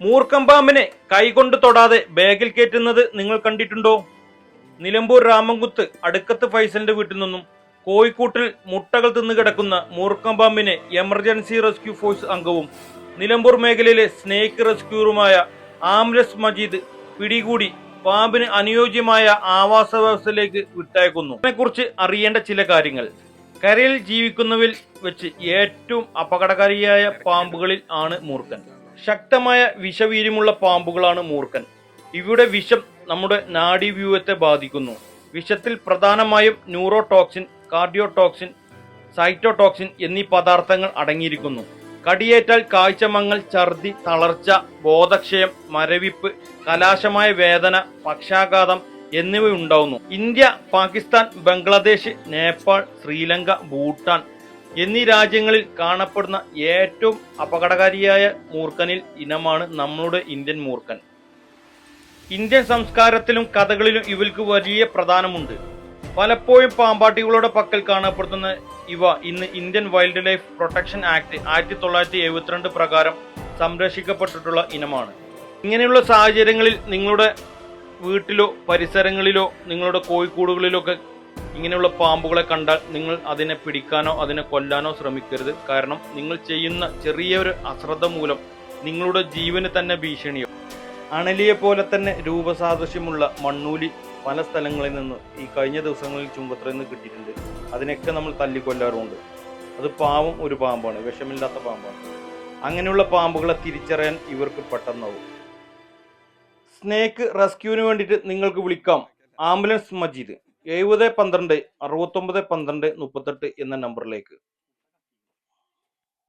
മൂർക്കം പാമ്പിനെ കൈകൊണ്ട് തൊടാതെ ബാഗിൽ കയറ്റുന്നത് നിങ്ങൾ കണ്ടിട്ടുണ്ടോ? നിലമ്പൂർ രാമൻകുത്ത് അടുക്കത്ത് ഫൈസലിന്റെ വീട്ടിൽ നിന്നും കോഴിക്കൂട്ടിൽ മുട്ടകൾ തിന്നു കിടക്കുന്ന മൂർക്കം പാമ്പിനെ എമർജൻസി റെസ്ക്യൂ ഫോഴ്സ് അംഗവും നിലമ്പൂർ മേഖലയിലെ സ്നേക്ക് റെസ്ക്യൂറുമായ ആംലസ് മജീദ് പിടികൂടി പാമ്പിന് അനുയോജ്യമായ ആവാസ വ്യവസ്ഥയിലേക്ക് വിട്ടയക്കുന്നു. ഇതിനെക്കുറിച്ച് അറിയേണ്ട ചില കാര്യങ്ങൾ. കരയിൽ ജീവിക്കുന്നവരിൽ വെച്ച് ഏറ്റവും അപകടകാരിയായ പാമ്പുകളിൽ ആണ് മൂർഖൻ. ശക്തമായ വിഷവീര്യമുള്ള പാമ്പുകളാണ് മൂർഖൻ. ഇവയുടെ വിഷം നമ്മുടെ നാഡീവ്യൂഹത്തെ ബാധിക്കുന്നു. വിഷത്തിൽ പ്രധാനമായും ന്യൂറോടോക്സിൻ കാർഡിയോടോക്സിൻ സൈറ്റോടോക്സിൻ എന്നീ പദാർത്ഥങ്ങൾ അടങ്ങിയിരിക്കുന്നു. കടിയേറ്റാൽ കാഴ്ചമങ്ങൽ ഛർദി തളർച്ച ബോധക്ഷയം മരവിപ്പ് കലാശമായ വേദന പക്ഷാഘാതം എന്നിവ ഉണ്ടാവുന്നു ഇന്ത്യ പാകിസ്ഥാൻ ബംഗ്ലാദേശ് നേപ്പാൾ ശ്രീലങ്ക ഭൂട്ടാൻ എന്നീ രാജ്യങ്ങളിൽ കാണപ്പെടുന്ന ഏറ്റവും അപകടകാരിയായ മൂർഖനിൽ ഇനമാണ് നമ്മളുടെ ഇന്ത്യൻ മൂർഖൻ. ഇന്ത്യൻ സംസ്കാരത്തിലും കഥകളിലും ഇവർക്ക് വലിയ പ്രധാനമുണ്ട്. പലപ്പോഴും പാമ്പാട്ടികളുടെ പക്കൽ കാണപ്പെടുന്ന ഇവ ഇന്ന് Indian wildlife protection act ആയിരത്തി തൊള്ളായിരത്തി എഴുപത്തിരണ്ട് പ്രകാരം സംരക്ഷിക്കപ്പെട്ടിട്ടുള്ള ഇനമാണ്. ഇങ്ങനെയുള്ള സാഹചര്യങ്ങളിൽ നിങ്ങളുടെ വീട്ടിലോ പരിസരങ്ങളിലോ നിങ്ങളുടെ കോഴിക്കൂടുകളിലോ ഒക്കെ ഇങ്ങനെയുള്ള പാമ്പുകളെ കണ്ടാൽ നിങ്ങൾ അതിനെ പിടിക്കാനോ അതിനെ കൊല്ലാനോ ശ്രമിക്കരുത്. കാരണം നിങ്ങൾ ചെയ്യുന്ന ചെറിയൊരു അശ്രദ്ധ മൂലം നിങ്ങളുടെ ജീവന് തന്നെ ഭീഷണിയോ അണലിയെ പോലെ തന്നെ രൂപസാദൃശ്യമുള്ള മണ്ണൂലി പല സ്ഥലങ്ങളിൽ നിന്ന് ഈ കഴിഞ്ഞ ദിവസങ്ങളിൽ ചുങ്കത്രയിൽ നിന്ന് കിട്ടിയിട്ടുണ്ട്. അതിനൊക്കെ നമ്മൾ തല്ലിക്കൊല്ലാറുമുണ്ട്. അത് പാവം ഒരു പാമ്പാണ് വിഷമില്ലാത്ത പാമ്പാണ്. അങ്ങനെയുള്ള പാമ്പുകളെ തിരിച്ചറിയാൻ ഇവർക്ക് പെട്ടെന്നാവും. സ്നേക്ക് റെസ്ക്യൂവിന് വേണ്ടിയിട്ട് നിങ്ങൾക്ക് വിളിക്കാം. ആംബുലൻസ് മജീദ്. എഴുപത് പന്ത്രണ്ട് അറുപത്തൊമ്പത് പന്ത്രണ്ട് മുപ്പത്തെട്ട് എന്ന നമ്പറിലേക്ക്